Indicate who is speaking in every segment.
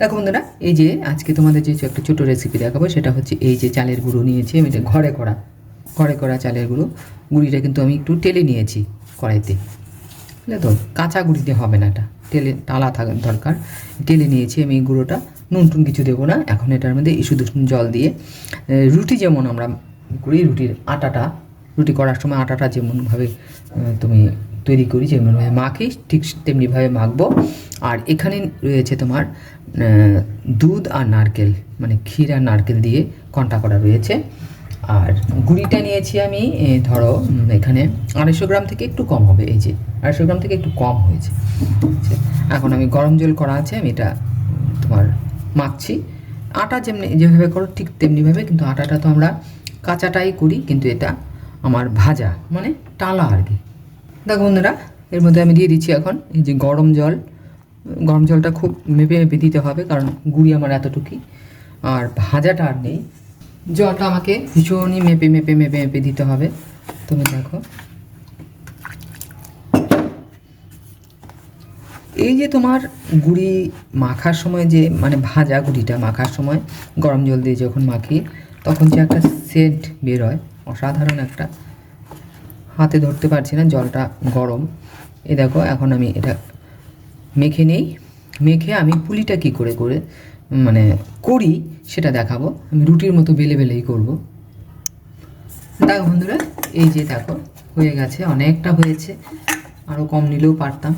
Speaker 1: দেখো বন্ধুরা, এই যে আজকে তোমাদের যে একটা ছোটো রেসিপি দেখাবো, সেটা হচ্ছে এই যে চালের গুঁড়ো নিয়েছি আমি ঘরে করা ঘরে করা চালের গুঁড়ো। গুঁড়িটা কিন্তু আমি একটু টেলে নিয়েছি কড়াইতে। বুঝলে তো? কাঁচা গুঁড়িতে হবে না এটা। টেলে টালা থাকা দরকার। টেলে নিয়েছি আমি গুঁড়োটা। নুন টুন কিছু দেবো না। এখন এটার মধ্যে শুধু জল দিয়ে রুটি যেমন আমরা করি, রুটির আটাটা, রুটি করার সময় আটাটা যেমনভাবে তুমি তৈরি করি যেমনভাবে মাখি ঠিক তেমনিভাবে মাখবো। আর এখানে রয়েছে তোমার দুধ আর নারকেল মানে ক্ষীর আর নারকেল দিয়ে কন্টা করা রয়েছে। আর গুড়িটা নিয়েছি আমি ধরো এখানে আড়াইশো গ্রাম থেকে একটু কম হবে এই যে আড়াইশো গ্রাম থেকে একটু কম হয়েছে। আচ্ছা, এখন আমি গরম জল করা আছে আমি এটা তোমার মাখছি। আটা যেমনি যেভাবে করো ঠিক তেমনিভাবে কিন্তু আটাটা তো আমরা কাঁচাটাই করি কিন্তু এটা আমার ভাজা মানে টালা আর কি। দেখো বন্ধুরা, এর মধ্যে আমি দিয়ে দিচ্ছি এখন এই যে গরম জল। গরম জলটা খুব মেপে মেপে দিতে হবে, কারণ গুড়ি আমার এতটুকুই। আর ভাজাটা আর নেই। জলটা আমাকে ভীষণই মেপে মেপে মেপে মেপে দিতে হবে। তুমি দেখো। এই যে তোমার গুড়ি মাখার সময় যে মানে ভাজা গুড়িটা মাখার সময় গরম জল দিয়ে যখন মাখি, তখন যে একটা সেন্ট বের হয় অসাধারণ একটা হাতে ধরতে পারছি না, জলটা গরম। এ দেখো, এখন আমি এটা মেখে নেই। মেখে আমি পুলিটা কি করে করে মানে করি সেটা দেখাবো। আমি রুটির মতো বেলে বেলেই করব। দেখো বন্ধুরা, এই যে দেখো, হয়ে গেছে, অনেকটা হয়েছে। আরও কম নিলেও পারতাম।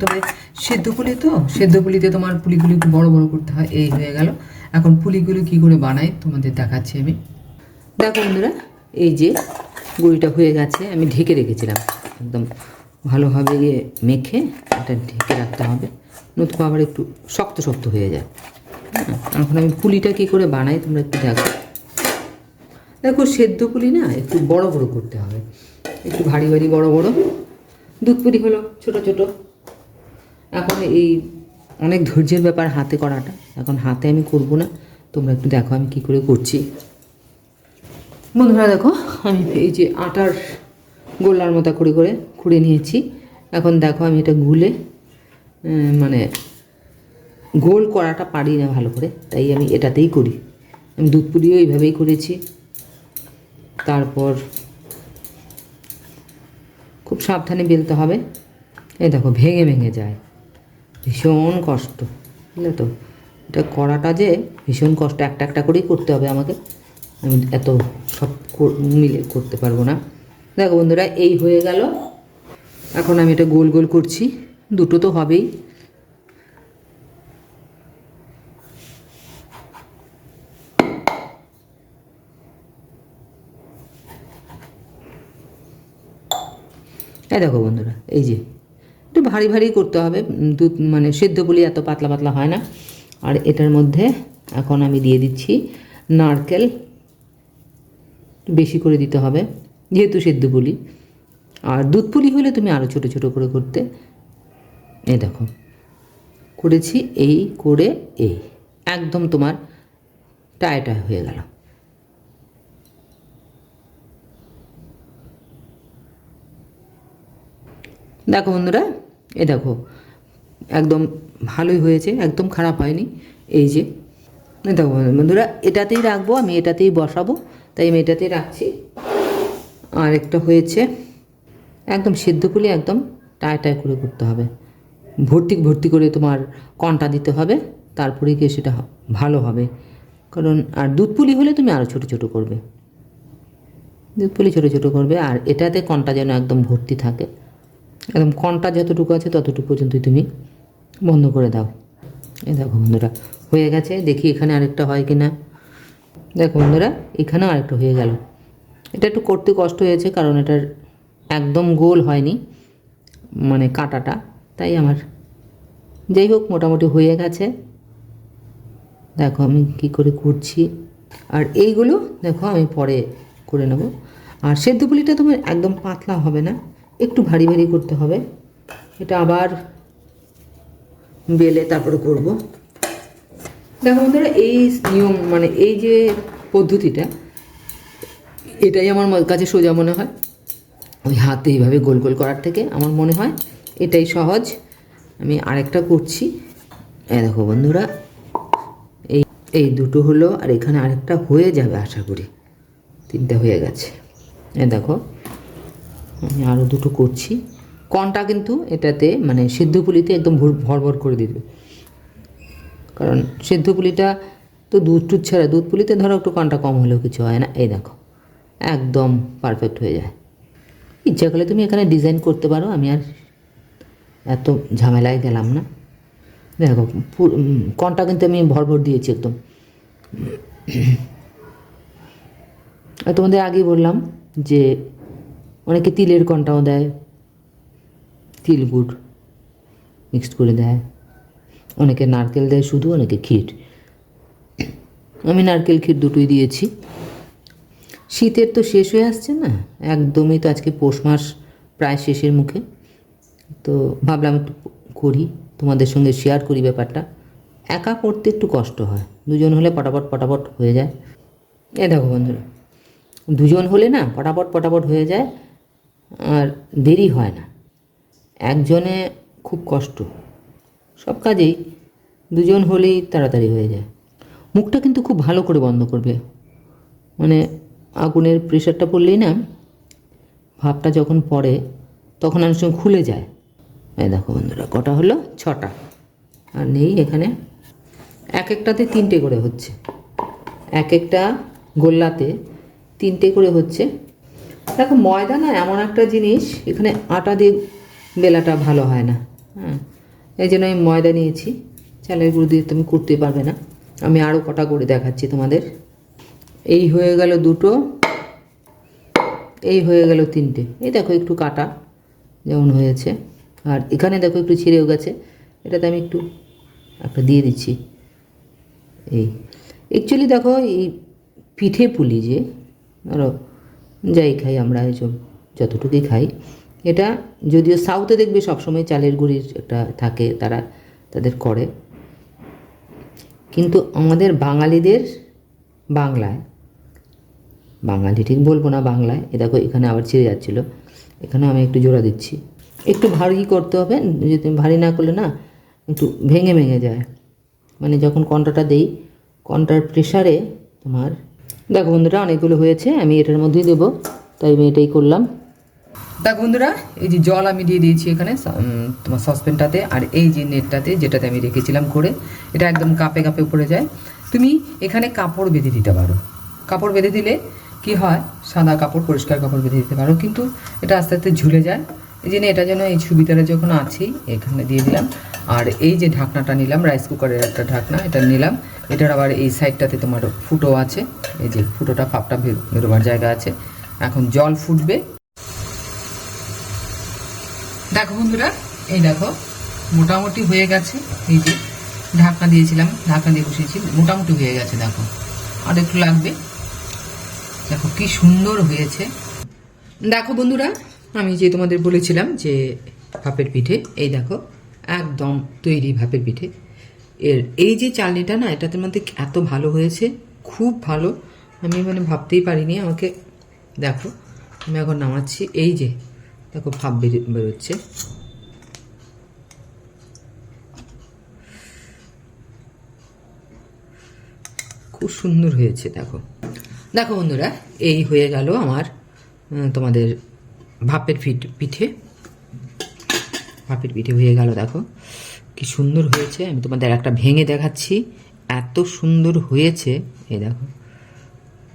Speaker 1: তবে সেদ্ধ পুলি তো, সেদ্ধ পুলিতে তোমার পুলিগুলি বড় বড় করতে হয়, এই হয়ে গেল। এখন পুলিগুলো কি করে বানাই, তোমাদের দেখাচ্ছি আমি। দেখো বন্ধুরা, এই যে গুঁড়িটা হয়ে গেছে, আমি ঢেকে রেখেছিলাম। একদম ভালোভাবে ইয়ে মেখে এটা ঢেকে রাখতে হবে। নতুন আবার একটু শক্ত শক্ত হয়ে যায়। এখন আমি পুলিটা কী করে বানাই তোমরা একটু দেখো। দেখো সেদ্ধ পুলি না, একটু বড় বড় করতে হবে। একটু ভারী ভারী বড় বড়। দুধ পুলি হলো ছোট ছোট। এখন এই অনেক ধৈর্যের ব্যাপার হাতে করাটা। এখন হাতে আমি করব না। তোমরা একটু দেখো আমি কি করে করছি। বন্ধুরা দেখো, আমি এই যে আটার গোলার মতো করে করে খুঁড়ে নিয়েছি। এখন দেখো আমি এটা গুলে মানে গোল করাটা পারি না ভালো করে, তাই আমি এটাতেই করি। আমি দুধ পুলিও এইভাবেই করেছি। তারপর খুব সাবধানে বেলতে হবে। এই দেখো, ভেঙে ভেঙে যায়। ভীষণ কষ্ট, বুঝলে তো? এটা করাটা যে ভীষণ কষ্ট, একটা একটা করেই করতে হবে আমাকে। আমি এত সব মিলে করতে পারব না। দেখো বন্ধুরা, এই হয়ে গেল। এখন আমি এটা গোল গোল করছি। দুটো তো হবেই। এই দেখো বন্ধুরা, এই যে। একটু ভারী ভারী করতে হবে। দুধ মানে সেদ্ধ বলি এত পাতলা পাতলা হয় না। আর এটার মধ্যে এখন আমি দিয়ে দিচ্ছি নারকেল বেশি করে দিতে হবে, যেহেতু সেদ্ধ পুলি। আর দুধ পুলি হলে তুমি আরও ছোটো ছোটো করে করতে। এ দেখো, করেছি এই করে এই একদম তোমার টায় টায় হয়ে গেল। দেখো বন্ধুরা এ দেখো, একদম ভালোই হয়েছে, একদম খারাপ হয়নি। এই যে দেখো বন্ধুরা এটাতেই রাখব, আমি এটাতেই বসাবো, তাই আমি এটাতেই রাখছি। আর একটা হয়েছে, একদম সেদ্ধ পুলি একদম টায় টায় করে করতে হবে। ভর্তি ভর্তি করে তোমার কন্টা দিতে হবে, তারপরে গিয়ে সেটা ভালো হবে। কারণ, আর দুধ পুলি হলে তুমি আরও ছোটো ছোটো করবে। দুধ পুলি ছোটো ছোটো করবে, আর এটাতে কন্টা যেন একদম ভর্তি থাকে। একদম কন্টা যতটুকু আছে ততটুকু পর্যন্তই তুমি বন্ধ করে দাও। এই দেখো বন্ধুরা হয়ে গেছে, দেখি এখানে আরেকটা হয় কি না দেখো বন্ধুরা, এখানেও আরেকটা হয়ে গেল। এটা একটু করতে কষ্ট হয়েছে, কারণ এটার একদম গোল হয়নি মানে কাটাটা। তাই আমার, যাই হোক, মোটামুটি হয়ে গেছে। দেখো আমি কি করে করছি। আর এইগুলো দেখো আমি পরে করে নেব। আর সেদ্ধ পুলিটা তোমার একদম পাতলা হবে না, একটু ভারী ভারী করতে হবে। এটা আবার বেলে তারপরে করব। দেখো বন্ধুরা, এই নিয়ম মানে এই যে পদ্ধতিটা, এটাই আমার কাছে সোজা মনে হয়। ওই হাতে এইভাবে গোল গোল করার থেকে আমার মনে হয় এটাই সহজ। আমি আরেকটা করছি। দেখো বন্ধুরা, এই এই দুটো হলো আর এখানে আরেকটা হয়ে যাবে আশা করি। তিনটে হয়ে গেছে। এই দেখো, আমি আরও দুটো করছি। কনটা কিন্তু এটাতে মানে সিদ্ধ পুলিতে একদম ভর ভর করে দিবে। কারণ সেদ্ধ পুলিটা তো দুধ টুধ ছাড়া, দুধ পুলিতে ধরো একটু কনটা কম হলেও কিছু হয় না। এই দেখো, একদম পারফেক্ট হয়ে যায়। ইচ্ছা করলে তুমি এখানে ডিজাইন করতে পারো, আমি আর এত ঝামেলায় গেলাম না। দেখো কনটা কিন্তু আমি ভরভর দিয়েছি একদম। তোমাদের আগেই বললাম যে অনেকে তিলের কনটাও দেয়, তিল গুড় মিক্সড করে দেয়। অনেকে নারকেল দেয় শুধু, অনেকে ক্ষীর। আমি নারকেল, ক্ষীর দুটোই দিয়েছি। শীতের তো শেষ হয়ে আসছে না, একদমই তো আজকে পৌষ মাস প্রায় শেষের মুখে। তো ভাবলাম একটু করি, তোমাদের সঙ্গে শেয়ার করি ব্যাপারটা। একা করতে একটু কষ্ট হয়, দুজন হলে পটাপট পটাপট হয়ে যায়। এ দেখো বন্ধুরা, দুজন হলে না পটাপট পটাপট হয়ে যায়, আর দেরি হয় না। একজনে খুব কষ্ট। সব কাজেই দুজন হলেই তাড়াতাড়ি হয়ে যায়। মুখটা কিন্তু খুব ভালো করে বন্ধ করবে। মানে আগুনের প্রেশারটা পড়লেই না ভাবটা যখন পড়ে তখন অনেক সময় খুলে যায়। এই দেখো বন্ধুরা, কটা হলো? ছটা। আর নেই এখানে। এক একটাতে তিনটে করে হচ্ছে। এক একটা গোল্লাতে তিনটে করে হচ্ছে। দেখো ময়দা না এমন একটা জিনিস, এখানে আটা দিয়ে বেলাটা ভালো হয় না। হ্যাঁ। এই জন্য আমি ময়দা নিয়েছি। চালের গুঁড়ো দিয়ে তুমি করতে পারবে না। আমি আরও কটা করে দেখাচ্ছি তোমাদের। এই হয়ে গেল দুটো। এই হয়ে গেল তিনটে। এই দেখো একটু কাটা যেমন হয়েছে। আর এখানে দেখো একটু ছিঁড়েও গেছে। এটাতে আমি একটু একটা দিয়ে দিচ্ছি। এই। অ্যাকচুয়ালি দেখো এই পিঠে পুলি যে, ধরো, যাই খাই আমরা এইসব যতটুকুই খাই। এটা যদিও সাউথে দেখবে সবসময় চালের গুঁড়ির একটা থাকে, তারা তাদের করে। কিন্তু আমাদের বাঙালিদের বাংলায়, বাঙালি ঠিক বলব না বাংলায়, এ দেখো এখানে আবার ছিঁড়ে যাচ্ছিল এখানে আমি একটু জোড়া দিচ্ছি। একটু ভারী করতে হবে যদি ভারী না করলে না, একটু ভেঙে ভেঙে যায়। মানে যখন কন্টাটা দেই কন্টার প্রেশারে তোমার, দেখো বন্ধুরা অনেকগুলো হয়েছে, আমি এটার মধ্যেই দেবো, তাই আমি এটাই করলাম। দেখো বন্ধুরা, এই যে জল আমি দিয়ে দিয়েছি এখানে তোমার সসপ্যানটাতে, আর এই যে নেটটাতে, যেটাতে আমি রেখেছিলাম করে এটা একদম কাপে কাপে পড়ে যায়। তুমি এখানে কাপড় বেঁধে দিতে পারো। কাপড় বেঁধে দিলে কি হয়? সাদা কাপড় পরিষ্কার কাপড় বেঁধে দিতে পারো, কিন্তু এটা আস্তে আস্তে ঝুলে যায়। এই জন্য এটা যেন এই সুবিধাটা যখন আছেই, এখানে দিয়ে দিলাম। আর এই যে ঢাকনাটা নিলাম, রাইস কুকারের একটা ঢাকনা, এটা নিলাম। এটার আবার এই সাইডটাতে তোমার ফুটো আছে। এই যে ফুটোটা ফাপটা বের- বেরোবার জায়গা আছে। এখন জল ফুটবে। দেখো বন্ধুরা, এই দেখো, মোটামুটি হয়ে গেছে। এই যে ঢাকা দিয়েছিলাম, ঢাকা দিয়ে বসিয়েছি, মোটামুটি হয়ে গেছে, দেখো। আর একটু লাগবে। দেখো কি সুন্দর হয়েছে। দেখো বন্ধুরা, আমি যে তোমাদের বলেছিলাম যে ভাপের পিঠে, এই দেখো, একদম তৈরি ভাপের পিঠে। এর এই যে চালনিটা না, এটাতে মধ্যে এত ভালো হয়েছে, খুব ভালো। আমি মানে ভাবতেই পারিনি, আমাকে দেখো, আমি এখন নামাচ্ছি। এই যে দেখো ভাপ বেরো- বেরোচ্ছে। খুব সুন্দর হয়েছে, দেখো। দেখো বন্ধুরা, এই হয়ে গেল আমার তোমাদের ভাপের পিঠ পিঠে। ভাপের পিঠে হয়ে গেল, দেখো। কি সুন্দর হয়েছে, আমি তোমাদের একটা ভেঙে দেখাচ্ছি। এত সুন্দর হয়েছে, এই দেখো।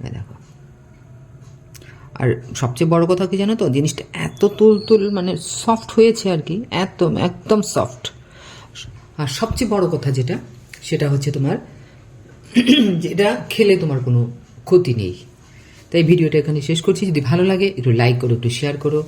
Speaker 1: এই দেখো। আর সবচেয়ে বড় কথা কি জানো তো? জিনিসটা এত তুল তুল মানে সফট হয়েছে আর কি, একদম একদম সফট আর সবচেয়ে বড় কথা যেটা, সেটা হচ্ছে তোমার যেটা খেলে তোমার কোনো ক্ষতি নেই। তাই ভিডিওটা এখানে শেষ করছি। যদি ভালো লাগে, একটু লাইক করো, একটু শেয়ার করো।